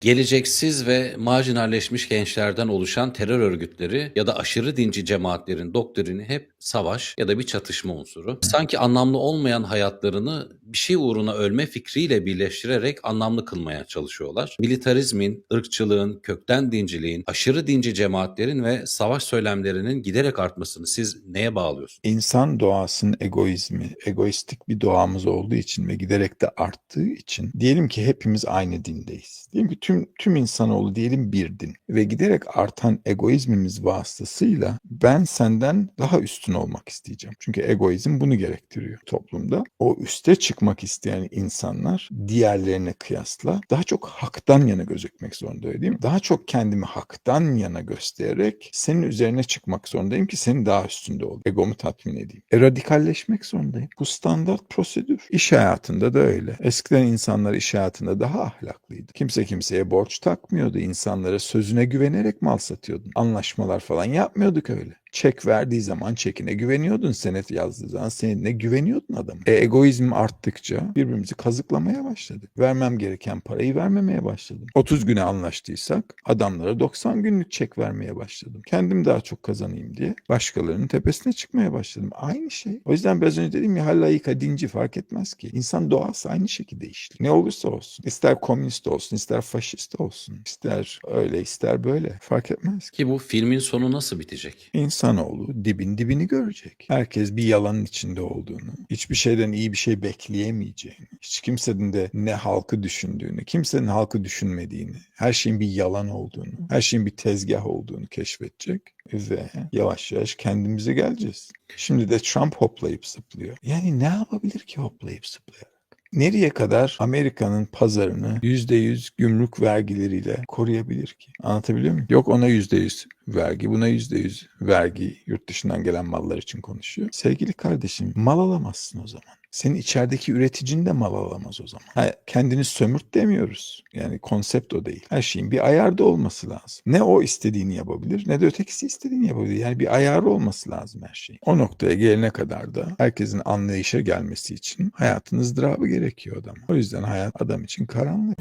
Geleceksiz ve marjinalleşmiş gençlerden oluşan terör örgütleri ya da aşırı dinci cemaatlerin doktrini hep savaş ya da bir çatışma unsuru. Sanki anlamlı olmayan hayatlarını bir şey uğruna ölme fikriyle birleştirerek anlamlı kılmaya çalışıyorlar. Militarizmin, ırkçılığın, kökten dinciliğin, aşırı dinci cemaatlerin ve savaş söylemlerinin giderek artmasını siz neye bağlıyorsunuz? İnsan doğasının egoizmi, egoistik bir doğamız olduğu için ve giderek de arttığı için diyelim ki hepimiz aynı dindeyiz. Diyelim ki tüm tüm insanoğlu diyelim bir din ve giderek artan egoizmimiz vasıtasıyla ben senden daha üstün olmak isteyeceğim. Çünkü egoizm bunu gerektiriyor toplumda. O üste çıkmak isteyen insanlar diğerlerine kıyasla daha çok haktan yana gözükmek zorunda öyle değil mi? Daha çok kendimi haktan yana göstererek senin üzerine çıkmak zorundayım ki senin daha üstünde ol. Egomu tatmin edeyim. E, radikalleşmek zorundayım. Bu standart prosedür. İş hayatında da öyle. Eskiden insanlar iş hayatında daha ahlaklıydı. Kimse kimseye borç takmıyordu. İnsanlara sözüne güvenerek mal satıyordun. Anlaşmalar falan yapmıyorduk öyle. Çek verdiği zaman çekine güveniyordun. Senet yazdığı zaman senedine güveniyordun adamı. E, egoizm arttıkça birbirimizi kazıklamaya başladık. Vermem gereken parayı vermemeye başladım. 30 güne anlaştıysak adamlara 90 günlük çek vermeye başladım. Kendim daha çok kazanayım diye başkalarının tepesine çıkmaya başladım. Aynı şey. O yüzden biraz önce dedim ya hallayıka dinci fark etmez ki. İnsan doğası aynı şekilde işliyor. Ne olursa olsun. İster komünist olsun, ister faşist olsun, ister öyle, ister böyle. Fark etmez ki. Ki bu filmin sonu nasıl bitecek? İnsanoğlu dibin dibini görecek. Herkes bir yalanın içinde olduğunu, hiçbir şeyden iyi bir şey bekleyemeyeceğini, hiç kimsenin de ne halkı düşündüğünü, kimsenin halkı düşünmediğini, her şeyin bir yalan olduğunu, her şeyin bir tezgah olduğunu keşfedecek ve yavaş yavaş kendimize geleceğiz. Şimdi de Trump hoplayıp zıplıyor. Yani ne yapabilir ki hoplayıp zıplayarak? Nereye kadar Amerika'nın pazarını %100 gümrük vergileriyle koruyabilir ki? Anlatabiliyor muyum? Yok ona %100 vergi, buna %100 vergi yurt dışından gelen mallar için konuşuyor. Sevgili kardeşim mal alamazsın o zaman. Senin içerideki üreticin de mal alamaz o zaman. Ha, kendini sömürt demiyoruz. Yani konsept o değil. Her şeyin bir ayarda olması lazım. Ne o istediğini yapabilir ne de ötekisi istediğini yapabilir. Yani bir ayarı olması lazım her şeyin. O noktaya gelene kadar da herkesin anlayışa gelmesi için hayatın ızdırabı gerekiyor adam. O yüzden hayat adam için karanlık.